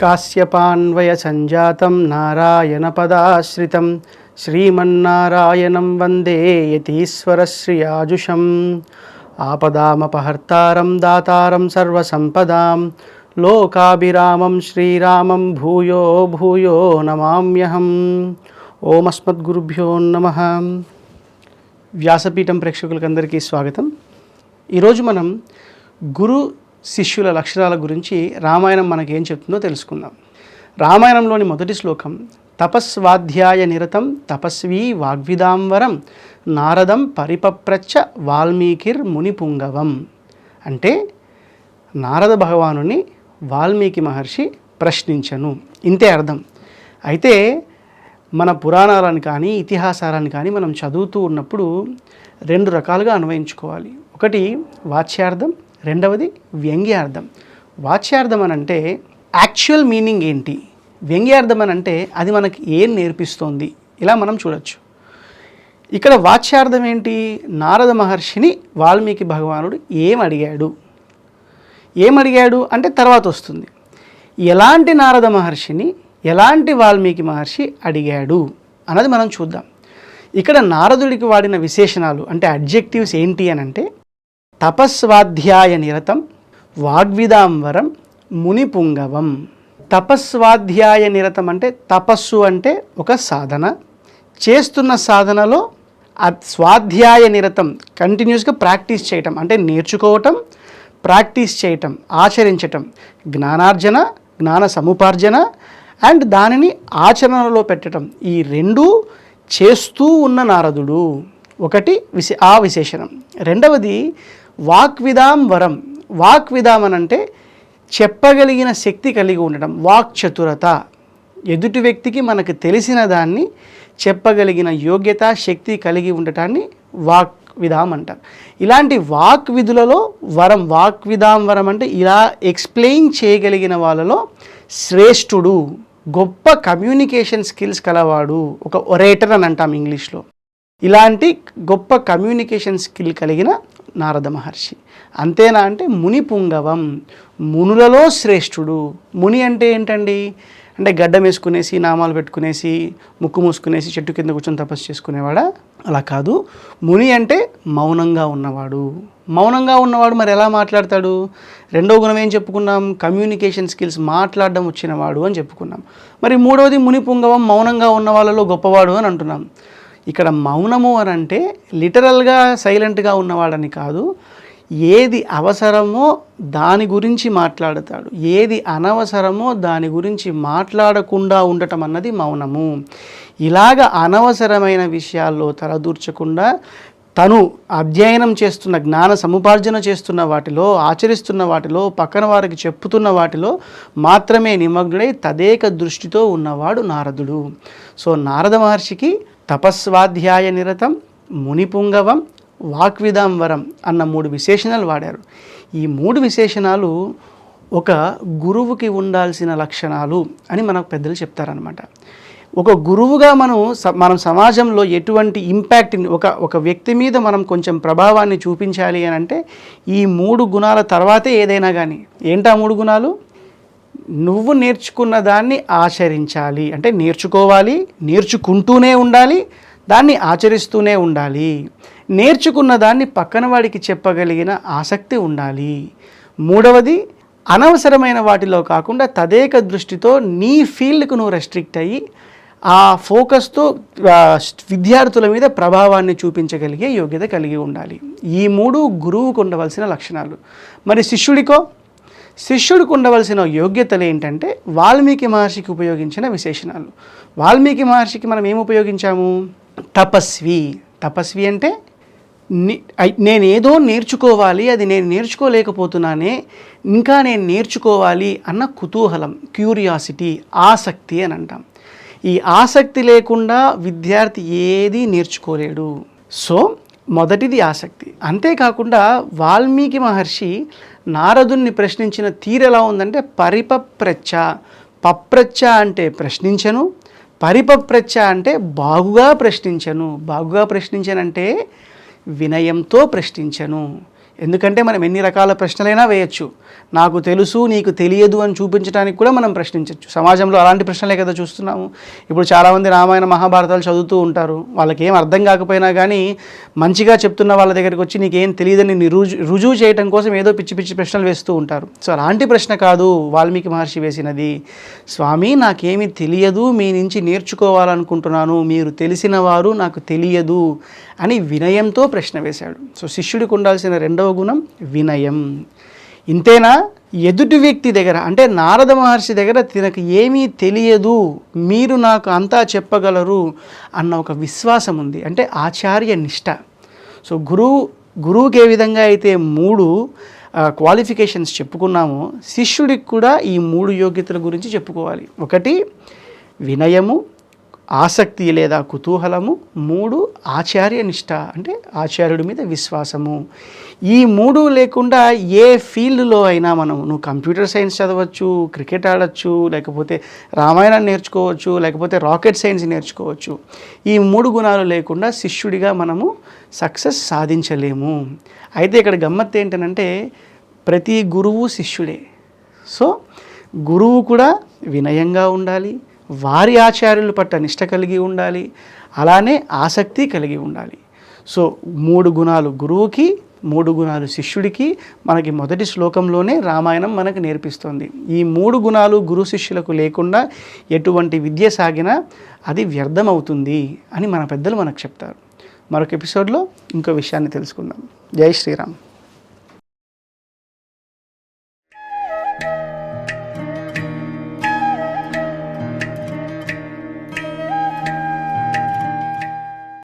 కాశ్యపాన్వయ సంజాతం నారాయణ పదాశ్రితం శ్రీమన్నారాయణం వందే యతీశ్వరశ్రియాజుషం ఆపదామపహర్తారం దాతారం సర్వసంపదాం లోకాభిరామం శ్రీరామం భూయో భూయో నమామ్యహం ఓమస్మద్గురుభ్యో నమ వ్యాసపీఠం ప్రేక్షకులకందరికీ స్వాగతం. ఈరోజు మనం గురు శిష్యుల లక్షణాల గురించి రామాయణం మనకేం చెప్తుందో తెలుసుకుందాం. రామాయణంలోని మొదటి శ్లోకం తపస్వాధ్యాయ నిరతం తపస్వీ వాగ్విదాంవరం నారదం పరిపప్రచ్చ వాల్మీకిర్ మునిపుంగవం. అంటే నారద భగవానుని వాల్మీకి మహర్షి ప్రశ్నించను. ఇంతే అర్థం. అయితే మన పురాణాలను కానీ ఇతిహాసాలను కానీ మనం చదువుతూ ఉన్నప్పుడు రెండు రకాలుగా అన్వయించుకోవాలి. ఒకటి వాచ్యార్థం రెండవది వ్యంగ్యార్థం. వాచ్యార్థం అని అంటే యాక్చువల్ మీనింగ్ ఏంటి? వ్యంగ్యార్థం అని అంటే అది మనకి ఏం నేర్పిస్తోంది? ఇలా మనం చూడొచ్చు. ఇక్కడ వాచ్యార్థం ఏంటి? నారద మహర్షిని వాల్మీకి భగవానుడు ఏం అడిగాడు ఏం అడిగాడు అంటే తర్వాత వస్తుంది. ఎలాంటి నారద మహర్షిని ఎలాంటి వాల్మీకి మహర్షి అడిగాడు? అన్నది మనం చూద్దాం. ఇక్కడ నారదుడికి వాడిన విశేషణాలు అంటే అడ్జెక్టివ్స్ ఏంటి అని అంటే తపస్వాధ్యాయ నిరతం వాగ్విదాంబరం మునిపుంగవం. తపస్వాధ్యాయ నిరతం అంటే తపస్సు అంటే ఒక సాధన. చేస్తున్న సాధనలో స్వాధ్యాయ నిరతం కంటిన్యూస్గా ప్రాక్టీస్ చేయటం అంటే నేర్చుకోవటం ప్రాక్టీస్ చేయటం ఆచరించటం. జ్ఞానార్జన జ్ఞాన సముపార్జన అండ్ దానిని ఆచరణలో పెట్టడం ఈ రెండు చేస్తూ ఉన్న నారదుడు. ఒకటి విశే ఆ విశేషణం. రెండవది వాక్విదాం వరం. వాక్విదాం అని అంటే చెప్పగలిగిన శక్తి కలిగి ఉండడం వాక్ చతురత. ఎదుటి వ్యక్తికి మనకు తెలిసిన దాన్ని చెప్పగలిగిన యోగ్యత శక్తి కలిగి ఉండటాన్ని వాక్ విధాం అంటారు ఇలాంటి వాక్ విధులలో వరం వాక్ విధాం వరం అంటే ఇలా ఎక్స్ప్లెయిన్ చేయగలిగిన వాళ్ళలో శ్రేష్ఠుడు గొప్ప కమ్యూనికేషన్ స్కిల్స్ కలవాడు ఒక ఒరేటర్ అని అంటాం ఇంగ్లీష్లో. ఇలాంటి గొప్ప కమ్యూనికేషన్ స్కిల్ కలిగిన నారద మహర్షి. అంతేనా అంటే ముని పుంగవం మునులలో శ్రేష్ఠుడు. ముని అంటే ఏంటండి? అంటే గడ్డం వేసుకునేసి నామాలు పెట్టుకునేసి ముక్కు మూసుకునేసి చెట్టు కింద కూర్చొని తపస్సు చేసుకునేవాడా? అలా కాదు. ముని అంటే మౌనంగా ఉన్నవాడు. మౌనంగా ఉన్నవాడు మరి ఎలా మాట్లాడతాడు? రెండో గుణం ఏం చెప్పుకున్నాం? కమ్యూనికేషన్ స్కిల్స్ మాట్లాడడం వచ్చినవాడు అని చెప్పుకున్నాం. మరి మూడవది ముని పుంగవం మౌనంగా ఉన్న వాళ్ళలో గొప్పవాడు అని అంటున్నాం. ఇక్కడ మౌనము అని అంటే లిటరల్గా సైలెంట్గా ఉన్నవాడని కాదు ఏది అవసరమో దాని గురించి మాట్లాడతాడు. ఏది అనవసరమో దాని గురించి మాట్లాడకుండా ఉండటం అన్నది మౌనము. ఇలాగ అనవసరమైన విషయాల్లో తలదూర్చకుండా తను అధ్యయనం చేస్తున్న జ్ఞాన సముపార్జన చేస్తున్న వాటిలో ఆచరిస్తున్న వాటిలో పక్కన వారికి చెప్పుతున్న వాటిలో మాత్రమే నిమగ్నుడై తదేక దృష్టితో ఉన్నవాడు నారదుడు. సో నారద మహర్షికి తపస్వాధ్యాయ నిరతం మునిపుంగవం వాక్విదాంవరం అన్న మూడు విశేషణాలు వాడారు. ఈ మూడు విశేషణాలు ఒక గురువుకి ఉండాల్సిన లక్షణాలు అని మనకు పెద్దలు చెప్తారనమాట ఒక గురువుగా మనం స- మనం సమాజంలో ఎటువంటి ఇంపాక్ట్ని ఒక ఒక వ్యక్తి మీద మనం కొంచెం ప్రభావాన్ని చూపించాలి అని అంటే ఈ మూడు గుణాల తర్వాతే ఏదైనా కానీ ఏంటా మూడు గుణాలు? నువ్వు నేర్చుకున్న దాన్ని ఆచరించాలి. అంటే నేర్చుకోవాలి నేర్చుకుంటూనే ఉండాలి దాన్ని ఆచరిస్తూనే ఉండాలి. నేర్చుకున్న దాన్ని పక్కన వాడికి చెప్పగలిగిన ఆసక్తి ఉండాలి. మూడవది అనవసరమైన వాటిలో కాకుండా తదేక దృష్టితో నీ ఫీల్డ్కు నువ్వు రెస్ట్రిక్ట్ అయ్యి ఆ ఫోకస్తో విద్యార్థుల మీద ప్రభావాన్ని చూపించగలిగే యోగ్యత కలిగి ఉండాలి. ఈ మూడు గురువుకు ఉండవలసిన లక్షణాలు. మరి శిష్యుడికో శిష్యుడికి ఉండవలసిన యోగ్యతలు ఏంటంటే వాల్మీకి మహర్షికి ఉపయోగించిన విశేషణాలు. వాల్మీకి మహర్షికి మనం ఏం ఉపయోగించాము? తపస్వి. తపస్వి అంటే నేను ఏదో నేనేదో నేర్చుకోవాలి అది నేను నేర్చుకోలేకపోతున్నానే ఇంకా నేను నేర్చుకోవాలి అన్న కుతూహలం క్యూరియాసిటీ ఆసక్తి అని అంటాం. ఈ ఆసక్తి లేకుండా విద్యార్థి ఏది నేర్చుకోలేడు. సో మొదటిది ఆసక్తి. అంతేకాకుండా వాల్మీకి మహర్షి నారదుణ్ణి ప్రశ్నించిన తీరు ఎలా ఉందంటే పరిపప్రచ్చ పప్రచ్చ అంటే ప్రశ్నించను పరిపప్రచ్చ అంటే బాగుగా ప్రశ్నించను. బాగుగా ప్రశ్నించనంటే వినయంతో ప్రశ్నించను. ఎందుకంటే మనం ఎన్ని రకాల ప్రశ్నలైనా వేయచ్చు. నాకు తెలుసు నీకు తెలియదు అని చూపించడానికి కూడా మనం ప్రశ్నించవచ్చు సమాజంలో అలాంటి ప్రశ్నలే కదా చూస్తున్నాము. ఇప్పుడు చాలామంది రామాయణ మహాభారతాలు చదువుతూ ఉంటారు. వాళ్ళకి ఏం అర్థం కాకపోయినా కానీ మంచిగా చెప్తున్న వాళ్ళ దగ్గరికి వచ్చి నీకేం తెలియదని రుజు రుజువు చేయడం కోసం ఏదో పిచ్చి పిచ్చి ప్రశ్నలు వేస్తూ ఉంటారు. సో అలాంటి ప్రశ్న కాదు వాల్మీకి మహర్షి వేసినది. స్వామి నాకేమీ తెలియదు. మీ నుంచి నేర్చుకోవాలనుకుంటున్నాను. మీరు తెలిసిన వారు నాకు తెలియదు. అని వినయంతో ప్రశ్న వేశాడు. సో శిష్యుడికి ఉండాల్సిన రెండవ గుణం వినయం. ఇంతేనా? ఎదుటి వ్యక్తి దగ్గర అంటే నారద మహర్షి దగ్గర తినకు ఏమీ తెలియదు మీరు నాకు అంతా చెప్పగలరు అన్న ఒక విశ్వాసం ఉంది. అంటే ఆచార్య నిష్ట. సో గురువు గురువుకి ఏ విధంగా అయితే మూడు క్వాలిఫికేషన్స్ చెప్పుకున్నామో శిష్యుడికి కూడా ఈ మూడు యోగ్యతల గురించి చెప్పుకోవాలి. ఒకటి వినయము ఆసక్తి లేదా కుతూహలము మూడు ఆచార్యనిష్ట అంటే ఆచార్యుడి మీద విశ్వాసము. ఈ మూడు లేకుండా ఏ ఫీల్డ్లో అయినా మనం నువ్వు కంప్యూటర్ సైన్స్ చదవచ్చు క్రికెట్ ఆడచ్చు లేకపోతే రామాయణం నేర్చుకోవచ్చు లేకపోతే రాకెట్ సైన్స్ నేర్చుకోవచ్చు. ఈ మూడు గుణాలు లేకుండా శిష్యుడిగా మనము సక్సెస్ సాధించలేము. అయితే ఇక్కడ గమ్మత్ ఏంటంటే ప్రతి గురువు శిష్యుడే. సో గురువు కూడా వినయంగా ఉండాలి వారి ఆచార్యుల పట్ల నిష్ట కలిగి ఉండాలి అలానే ఆసక్తి కలిగి ఉండాలి. సో మూడు గుణాలు గురువుకి మూడు గుణాలు శిష్యుడికి మనకి మొదటి శ్లోకంలోనే రామాయణం మనకు నేర్పిస్తుంది. ఈ మూడు గుణాలు గురు శిష్యులకు లేకుండా ఎటువంటి విద్య సాగినా అది వ్యర్థమవుతుంది అని మన పెద్దలు మనకు చెప్తారు. మరొక ఎపిసోడ్లో ఇంకో విషయాన్ని తెలుసుకుందాం. జై శ్రీరామ్.